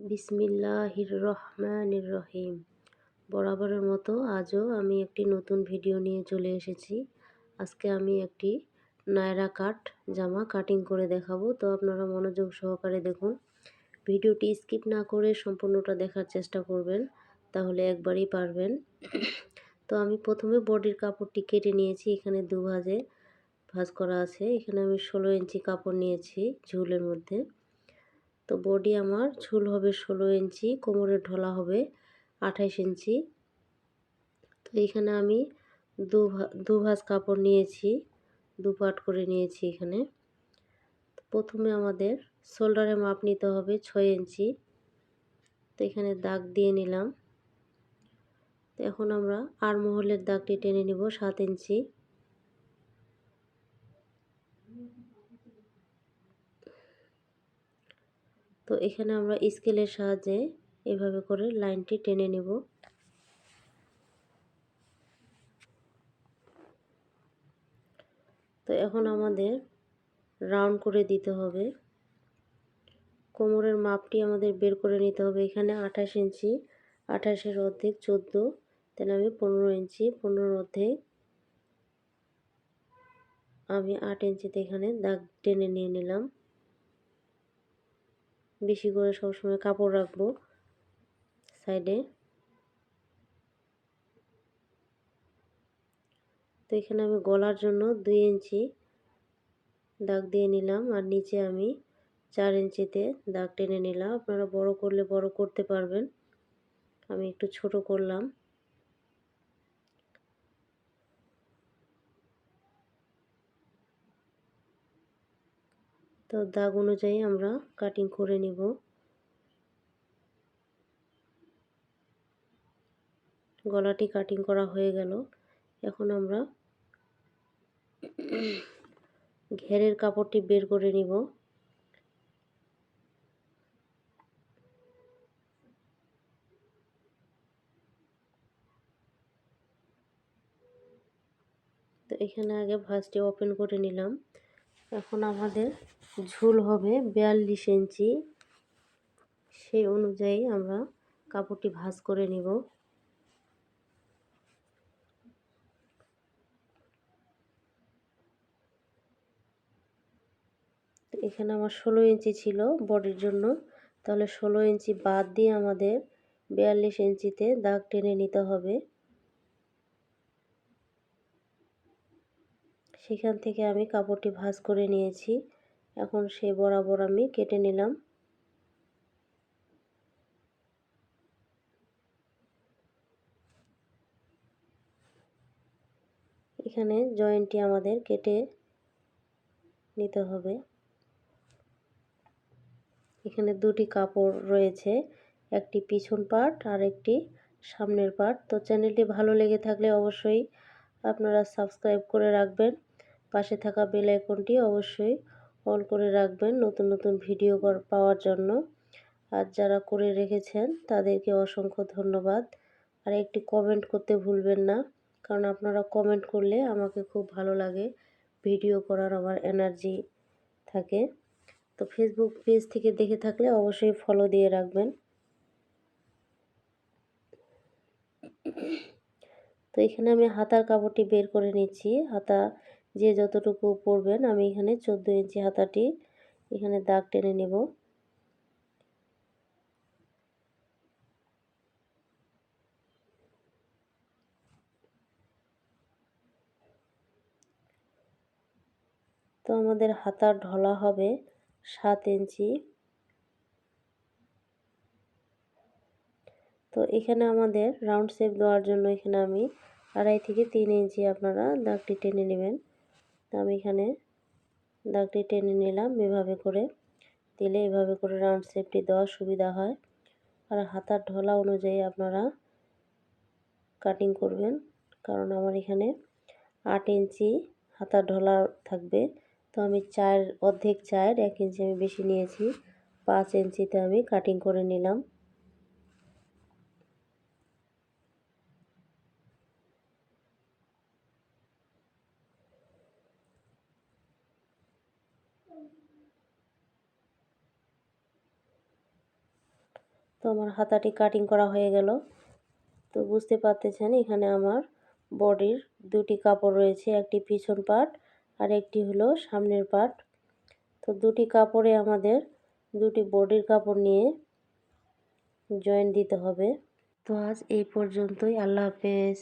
বিসমিল্লাহির রহমানির রহিম বরাবরের মতো আজও আমি একটি নতুন ভিডিও নিয়ে চলে এসেছি। আজকে আমি একটি নায়রা কাট, জামা কাটিং করে দেখাবো। তো আপনারা মনোযোগ সহকারে দেখুন। ভিডিওটি স্কিপ না করে সম্পূর্ণটা দেখার চেষ্টা করবেন, তাহলে একবারই পারবেন। তো আমি প্রথমে বডির কাপড়টি কেটে নিয়েছি। এখানে দু ভাজে ভাজ করা আছে। এখানে আমি ষোলো ইঞ্চি কাপড় নিয়েছি ঝুলের মধ্যে। তো বডি আমার ঝুল হবে ষোলো ইঞ্চি কোমরের ঢলা হবে আঠাইশ ইঞ্চি। তো এখানে আমি দু দু কাপড় নিয়েছি, দু পাট করে নিয়েছি এখানে। প্রথমে আমাদের শোল্ডারে মাপ নিতে হবে ছয় ইঞ্চি। তো এখানে দাগ দিয়ে নিলাম। তো এখন আমরা আর মহলের দাগটি টেনে নিব সাত ইঞ্চি। তো এখানে আমরা স্কেলের সাহায্যে এভাবে করে লাইনটি টেনে নেব। তো এখন আমাদের রাউন্ড করে দিতে হবে। কোমরের মাপটি আমাদের বের করে নিতে হবে। এখানে আঠাশ ইঞ্চি, আঠাশের অর্ধেক চোদ্দ তাহলে আমি পনেরো ইঞ্চি, পনেরোর অর্ধেক আমি আট ইঞ্চিতে এখানে দাগ টেনে নিয়ে নিলাম। বেশি করে সবসময় কাপড় রাখব সাইডে। তো এখানে আমি গলার জন্য দুই ইঞ্চি দাগ দিয়ে নিলাম আর নিচে আমি চার ইঞ্চিতে দাগ টেনে নিলাম। আপনারা বড় করলে বড় করতে পারবেন। আমি একটু ছোট করলাম। তো দাগ অনুযায়ী আমরা কাটিং করে নিব। গলাটি কাটিং করা হয়ে গেল। এখন আমরা ঘেরের কাপড়টি বের করে নিব। তো এখানে আগে ভাঁজটি ওপেন করে নিলাম। এখন আমাদের ঝুল হবে বিয়াল্লিশ ইঞ্চি। সেই অনুযায়ী আমরা কাপড়টি ভাঁজ করে নিব। এখানে আমার ষোলো ইঞ্চি ছিল বডির জন্য। তাহলে ষোলো ইঞ্চি বাদ দিয়ে আমাদের বিয়াল্লিশ ইঞ্চিতে দাগ টেনে নিতে হবে। সেখান থেকে আমি কাপড়টি ভাঁজ করে নিয়েছি। এখন সে বরাবর আমি কেটে নিলাম। এখানে জয়েন্টটি আমাদের কেটে নিতে হবে। এখানে দুটি কাপড় রয়েছে, একটি পিছন পার্ট আর একটি সামনের পার্ট। তো চ্যানেলটি ভালো লেগে থাকলে অবশ্যই আপনারা সাবস্ক্রাইব করে রাখবেন। পাশে থাকা বেল আইকনটি অবশ্যই অন করে রাখবেন নতুন নতুন ভিডিও পাওয়ার জন্য। আর যারা করে রেখেছেন, তাদেরকে অসংখ্য ধন্যবাদ। আর একটি কমেন্ট করতে ভুলবেন না, কারণ আপনারা কমেন্ট করলে আমাকে খুব ভালো লাগে। ভিডিও করার আমার এনার্জি থাকে। তো ফেসবুক পেজ থেকে দেখে থাকলে অবশ্যই ফলো দিয়ে রাখবেন। তো এখানে আমি হাতার কাপড়টি বের করে নিচ্ছি। হাতা যে যতটুকু পরবেন আমি এখানে চোদ্দ ইঞ্চি হাতাটি এখানে দাগ টেনে নেব। তো আমাদের হাতার ঢলা হবে সাত ইঞ্চি। তো এখানে আমাদের রাউন্ড শেপ দেওয়ার জন্য এখানে আমি আড়াই থেকে তিন ইঞ্চি আপনারা দাগটি টেনে নেবেন। তো আমি এখানে দাগটি টেনে নিলাম এভাবে করে। দিলে এভাবে করে রাউন্ড শেপটি দেওয়ার সুবিধা হয়। আর হাতার ঢলা অনুযায়ী আপনারা কাটিং করবেন। কারণ আমার এখানে আট ইঞ্চি হাতার ঢলা থাকবে। তো আমি চার অর্ধেক চার এক ইঞ্চি আমি বেশি নিয়েছি। পাঁচ ইঞ্চিতে আমি কাটিং করে নিলাম। তো আমার হাতাটি কাটিং করা হয়ে গেল। তো বুঝতে পারতেছেন, এখানে আমার বডির দুটি কাপড় রয়েছে, একটি পিছন পার্ট আর একটি হলো সামনের পার্ট তো দুটি কাপড়ে আমাদের দুটি বডির কাপড় নিয়ে জয়েন দিতে হবে। তো আজ এই পর্যন্তই, আল্লাহ হাফেজ।